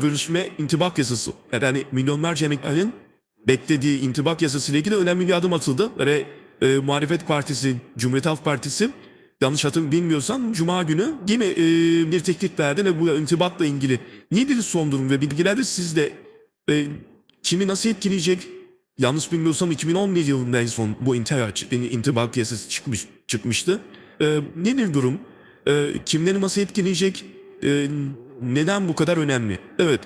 görüşme intibak yasası. Yani milyonlarca emeklilerin beklediği intibak yasası ile ilgili önemli bir adım atıldı. Ve e, Muhalefet Partisi, Cumhuriyet Halk Partisi yanlış hatırlamıyorsam bilmiyorsam Cuma günü yine e, bir teklif verdi ve bu intibakla ilgili nedir son durum ve bilgiler de sizde e, kimi nasıl etkileyecek? Yanlış bilmiyorsam 2011 yılında en son bu intibak, intibak yasası çıkmış, çıkmıştı. E, nedir durum? E, kimleri nasıl etkileyecek? E, neden bu kadar önemli? Evet.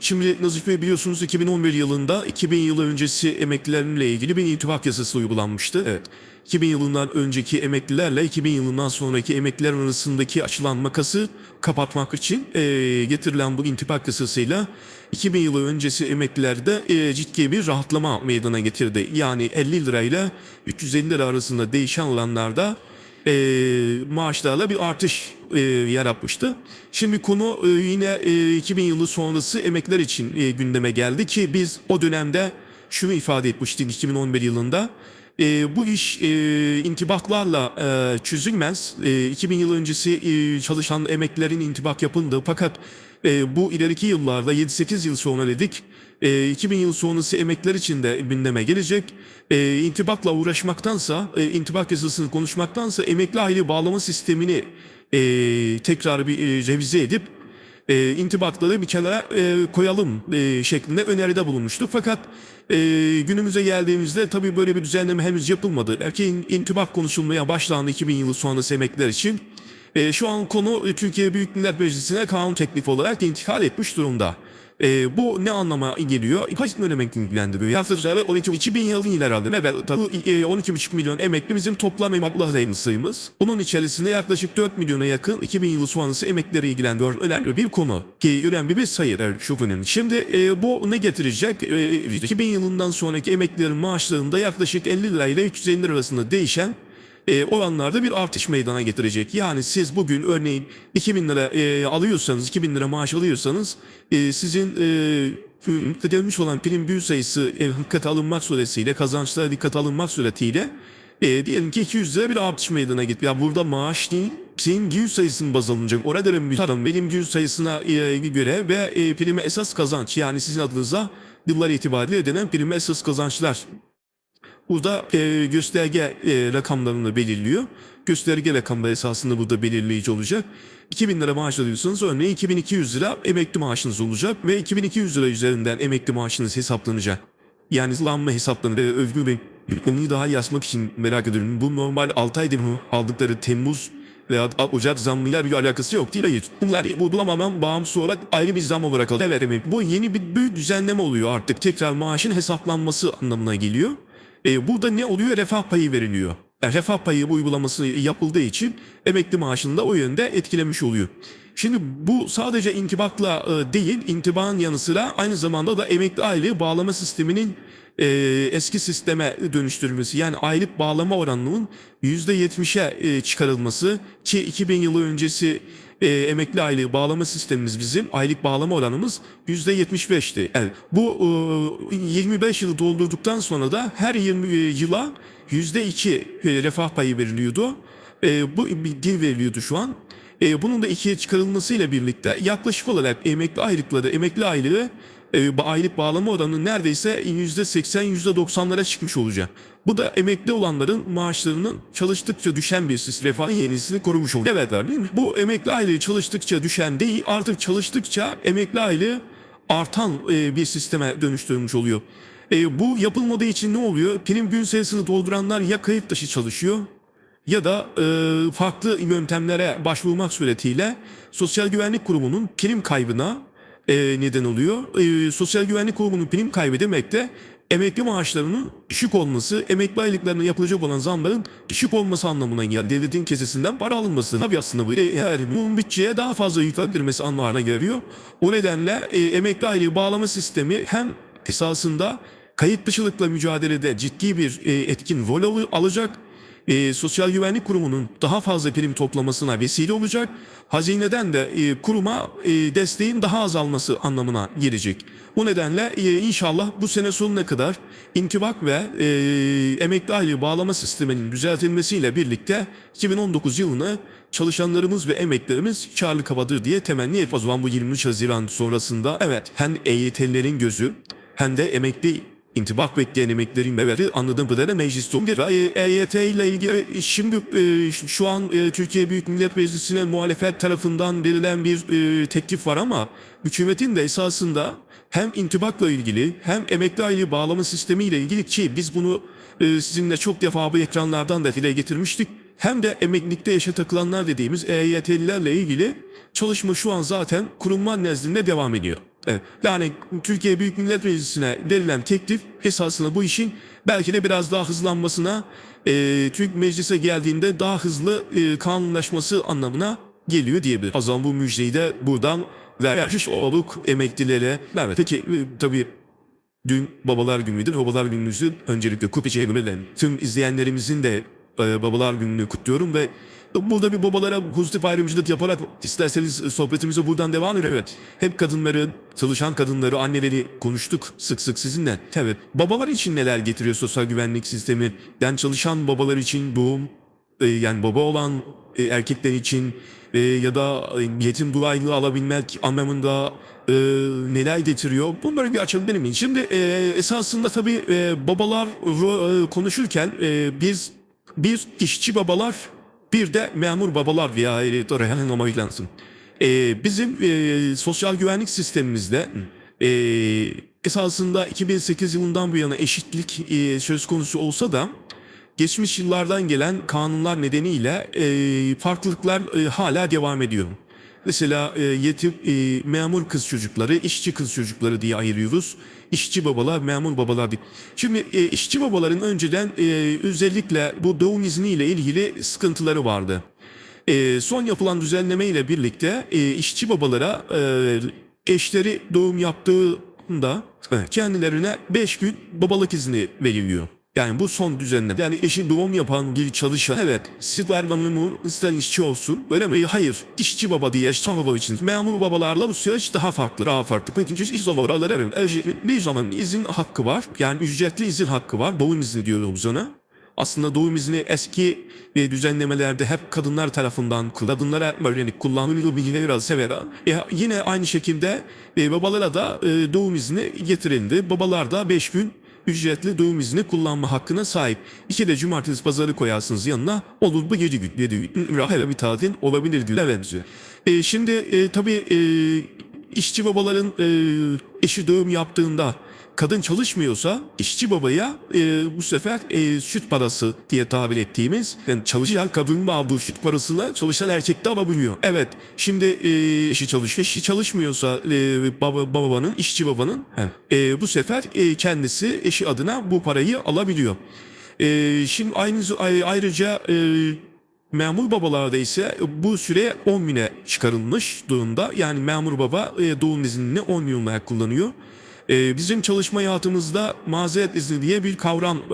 Şimdi Nazif Bey biliyorsunuz 2011 yılında 2000 yılı öncesi emeklilerle ilgili bir intibak yasası uygulanmıştı. Evet. 2000 yılından önceki emeklilerle 2000 yılından sonraki emekliler arasındaki açılan makası kapatmak için e, getirilen bu intibak yasasıyla 2000 yılı öncesi emeklilerde e, ciddi bir rahatlama meydana getirdi. Yani 50 lirayla 350 lira arasında değişen alanlarda e, maaşlarla bir artış e, yaratmıştı. Şimdi konu e, yine e, 2000 yılı sonrası emekler için e, gündeme geldi ki biz o dönemde şunu ifade etmiştik 2011 yılında. E, bu iş e, intibaklarla e, çözülmez. E, 2000 yıl öncesi e, çalışan emeklilerin intibak yapıldı fakat e, bu ileriki yıllarda 7-8 yıl sonra dedik e, 2000 yıl sonrası emekler için de gündeme gelecek. E, intibakla uğraşmaktansa, e, intibak yasasını konuşmaktansa emekli aile bağlama sistemini e, tekrar bir e, revize edip e, intibakları bir kenara e, koyalım e, şeklinde öneride bulunmuştuk. Fakat e, günümüze geldiğimizde tabii böyle bir düzenleme henüz yapılmadı. Belki in- intibak konuşulmaya başlandı 2000 yılı sonrası emekliler için. E, şu an konu e, Türkiye Büyük Millet Meclisi'ne kanun teklifi olarak intikal etmiş durumda. E, bu ne anlama geliyor? Kaç milyon emekli ilgilendiriyor? Yaklaşık 12 2000 yılı yıl herhalde. Evet, bu e, 12,5 milyon emekli bizim toplam emekli sayımız. Bunun içerisinde yaklaşık 4 milyona yakın 2000 yılı sonrası emeklileri ilgilendiriyor. Önemli bir konu. Ki önemli bir sayı. Evet, çok önemli. Şimdi e, bu ne getirecek? E, 2000 yılından sonraki emeklilerin maaşlarında yaklaşık 50 lirayla 350 lira arasında değişen e, oranlarda bir artış meydana getirecek. Yani siz bugün örneğin 2000 lira e, alıyorsanız, 2000 lira maaş alıyorsanız e, sizin e, ödenmiş olan prim büyü sayısı e, dikkate alınmak suretiyle, kazançlara dikkate alınmak suretiyle e, diyelim ki 200 lira bir artış meydana gitti. Ya burada maaş değil, senin gün sayısının baz alınacak. Orada da bir tarım benim gün sayısına e, göre ve e, prime esas kazanç yani sizin adınıza yıllar itibariyle ödenen prime esas kazançlar Burada e, gösterge e, rakamlarını belirliyor. Gösterge rakamları esasında burada belirleyici olacak. 2000 lira maaş alıyorsanız örneğin 2200 lira emekli maaşınız olacak ve 2200 lira üzerinden emekli maaşınız hesaplanacak. Yani zılanma hesaplanır. E, Övgü Bey, konuyu daha yazmak için merak ediyorum. Bu normal 6 aydır mı aldıkları Temmuz veya Ocak zammıyla bir alakası yok değil hayır. Bunlar bu bulamaman bağımsız olarak ayrı bir zam olarak alıyor. Evet. Bu yeni bir büyük düzenleme oluyor artık. Tekrar maaşın hesaplanması anlamına geliyor. E, burada ne oluyor? Refah payı veriliyor. Yani refah payı bu uygulaması yapıldığı için emekli maaşını da o yönde etkilemiş oluyor. Şimdi bu sadece intibakla e, değil, intibağın yanı sıra aynı zamanda da emekli aile bağlama sisteminin e, eski sisteme dönüştürülmesi yani aylık bağlama oranının %70'e e, çıkarılması ki 2000 yılı öncesi e, emekli aylığı bağlama sistemimiz bizim aylık bağlama oranımız %75'ti. Yani bu e, 25 yılı doldurduktan sonra da her 20 yıla %2 e, refah payı veriliyordu. E, bu bir veriliyordu şu an. E, bunun da ikiye çıkarılmasıyla birlikte yaklaşık olarak emekli aylıkları, emekli aylığı e, aylık bağlama oranı neredeyse %80 %90'lara çıkmış olacak. Bu da emekli olanların maaşlarının çalıştıkça düşen bir sistem refah yenisini korumuş olacak. Evet mi? Bu emekli aylığı çalıştıkça düşen değil artık çalıştıkça emekli aylığı artan e, bir sisteme dönüştürülmüş oluyor. E, bu yapılmadığı için ne oluyor? Prim gün sayısını dolduranlar ya kayıt dışı çalışıyor ya da e, farklı yöntemlere başvurmak suretiyle Sosyal Güvenlik Kurumu'nun prim kaybına e, neden oluyor. E, Sosyal Güvenlik Kurumu'nun prim kaybı demek de emekli maaşlarının düşük olması, emekli aylıklarına yapılacak olan zamların düşük olması anlamına geliyor. Devletin kesesinden para alınması. Tabii aslında bu e, yani bütçeye daha fazla yüklendirmesi anlamına geliyor. O nedenle e, emekli aylığı bağlama sistemi hem esasında kayıt dışılıkla mücadelede ciddi bir e, etkin rol al- alacak e, Sosyal Güvenlik Kurumu'nun daha fazla prim toplamasına vesile olacak. Hazineden de e, kuruma e, desteğin daha azalması anlamına gelecek. Bu nedenle e, inşallah bu sene sonuna kadar intibak ve e, emekli aylığı bağlama sisteminin düzeltilmesiyle birlikte 2019 yılını çalışanlarımız ve emeklerimiz karlı kapadır diye temenni zaman bu 23 Haziran sonrasında evet hem EYT'lilerin gözü hem de emekli intibak bekleyen emeklerin meveri anladığım kadarıyla mecliste olabilir. EYT ile ilgili şimdi e, şu an e, Türkiye Büyük Millet Meclisi'ne muhalefet tarafından verilen bir e, teklif var ama hükümetin de esasında hem intibakla ilgili hem emekli aylığı bağlama sistemi ile ilgili ki biz bunu e, sizinle çok defa bu ekranlardan da dile getirmiştik. Hem de emeklilikte yaşa takılanlar dediğimiz EYT'lilerle ilgili çalışma şu an zaten kurumlar nezdinde devam ediyor. Yani Türkiye Büyük Millet Meclisi'ne verilen teklif esasında bu işin belki de biraz daha hızlanmasına, e, Türk Meclise geldiğinde daha hızlı e, kanunlaşması anlamına geliyor diyebiliriz. O zaman bu müjdeyi de buradan vermiş olduk emeklilere. Evet. Peki e, tabii Dün Babalar Günü'ydü. Babalar Günü'nüzü öncelikle Kupiçe tüm izleyenlerimizin de e, Babalar Günü'nü kutluyorum ve burada bir babalara pozitif ayrımcılık yaparak isterseniz sohbetimize buradan devam edelim. Evet. Hep kadınları, çalışan kadınları, anneleri konuştuk sık sık sizinle. Evet. Babalar için neler getiriyor sosyal güvenlik sistemi? Yani çalışan babalar için doğum, e, yani baba olan e, erkekler için e, ya da e, yetim duaylığı alabilmek anlamında e, neler getiriyor? Bunları bir açalım benim için. Şimdi e, esasında tabii e, babalar e, konuşurken e, biz bir işçi babalar bir de memur babalar veya Rehan Omaylansın. E, bizim e, sosyal güvenlik sistemimizde e, esasında 2008 yılından bu yana eşitlik e, söz konusu olsa da geçmiş yıllardan gelen kanunlar nedeniyle e, farklılıklar e, hala devam ediyor. Mesela e, yetim e, memur kız çocukları, işçi kız çocukları diye ayırıyoruz. İşçi babalar, memur babalar diye. Şimdi e, işçi babaların önceden e, özellikle bu doğum izniyle ilgili sıkıntıları vardı. E, son yapılan düzenleme ile birlikte e, işçi babalara e, eşleri doğum yaptığında kendilerine 5 gün babalık izni veriliyor. Yani bu son düzenleme. Yani eşi doğum yapan bir çalışan. Evet. Siber memur ister işçi olsun. Öyle mi? Hayır. İşçi baba diye eşçi baba için. Memur babalarla bu süreç daha farklı. Daha farklı. Peki iş babalar evet. Eşi- Bir zaman izin hakkı var. Yani ücretli izin hakkı var. Doğum izni diyoruz ona. Aslında doğum izni eski e, düzenlemelerde hep kadınlar tarafından kadınlara yönelik kullanılıyor bilgileri biraz sever. E, yine aynı şekilde e, babalara da e, doğum izni getirildi. Babalar da 5 gün ücretli doğum izni kullanma hakkına sahip. İki de cumartesi pazarı koyarsınız yanına olur bu 7 gün. 7 gün rahat bir tatil olabilir diyor. E, şimdi e, tabii e, işçi babaların e, eşi doğum yaptığında kadın çalışmıyorsa işçi babaya e, bu sefer e, süt parası diye tabir ettiğimiz yani çalışan kadının aldığı süt parasını çalışan erkek de alabiliyor. Evet şimdi e, eşi çalışıyor. Eşi çalışmıyorsa e, baba, babanın işçi babanın e, bu sefer e, kendisi eşi adına bu parayı alabiliyor. E, şimdi aynı ay- ayrıca e, Memur babalarda ise bu süre 10 güne çıkarılmış durumda. Yani memur baba e, doğum iznini 10 gün olarak kullanıyor. E, bizim çalışma hayatımızda mazeret izni diye bir kavram e,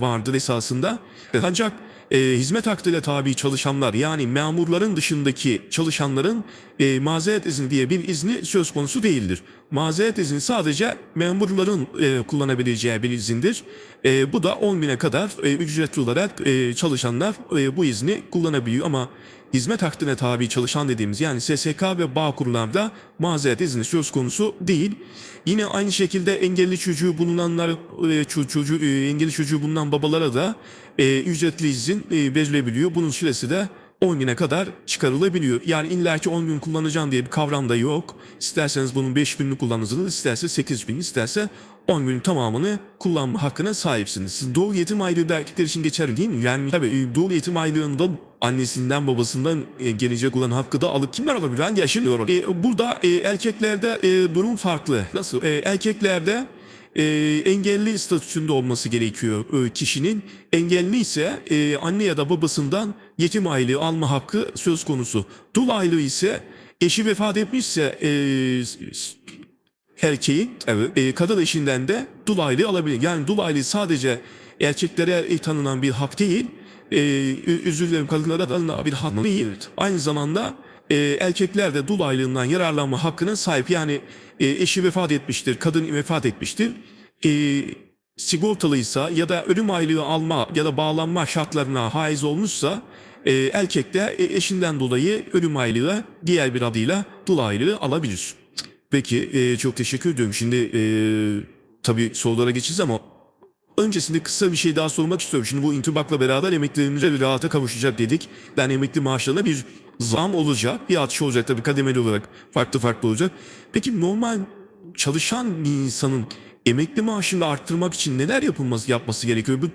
vardır esasında. Ancak e, hizmet hakkıyla tabi çalışanlar yani memurların dışındaki çalışanların e, mazeret izni diye bir izni söz konusu değildir. Mazeret izni sadece memurların e, kullanabileceği bir izindir. E, bu da 10 güne kadar e, ücretli olarak e, çalışanlar e, bu izni kullanabiliyor ama hizmet hakkına tabi çalışan dediğimiz yani SSK ve bağ kurumlarda mazeret izni söz konusu değil. Yine aynı şekilde engelli çocuğu bulunanlar, e, ço- çocuğu, e, engelli çocuğu bulunan babalara da e, ücretli izin e, verilebiliyor. Bunun süresi de 10 güne kadar çıkarılabiliyor. Yani illaki 10 gün kullanacağım diye bir kavram da yok. İsterseniz bunun 5 gününü kullanırsınız, isterse 8 gün, isterse 10 günün tamamını kullanma hakkına sahipsiniz. Doğu yetim aylığı da erkekler için geçerli değil mi? Yani tabii e, doğu yetim aylığında annesinden babasından e, gelecek olan hakkı da alıp kimler alabilir? Ben yaşıyorum. E, burada e, erkeklerde e, durum farklı. Nasıl? E, erkeklerde e, engelli statüsünde olması gerekiyor e, kişinin. Engelli ise e, anne ya da babasından yetim aylığı alma hakkı söz konusu. Dul aylığı ise eşi vefat etmişse e, erkeğin evet. e, kadın eşinden de dul aylığı alabilir. Yani dul aylığı sadece erkeklere tanınan bir hak değil. e, özür dilerim kadınlara da bir hakkı değil. Aynı zamanda e, erkekler de dul aylığından yararlanma hakkına sahip. Yani e, eşi vefat etmiştir, kadın vefat etmiştir. E, sigortalıysa ya da ölüm aylığı alma ya da bağlanma şartlarına haiz olmuşsa e, erkek de e, eşinden dolayı ölüm aylığı diğer bir adıyla dul aylığı alabilir. Peki e, çok teşekkür ediyorum. Şimdi e, tabii sorulara geçeceğiz ama öncesinde kısa bir şey daha sormak istiyorum. Şimdi bu intibakla beraber emeklilerimize bir rahata kavuşacak dedik. Ben emekli maaşlarına bir zam olacak. Bir artış olacak tabii kademeli olarak farklı farklı olacak. Peki normal çalışan bir insanın emekli maaşını arttırmak için neler yapılması yapması gerekiyor? Bu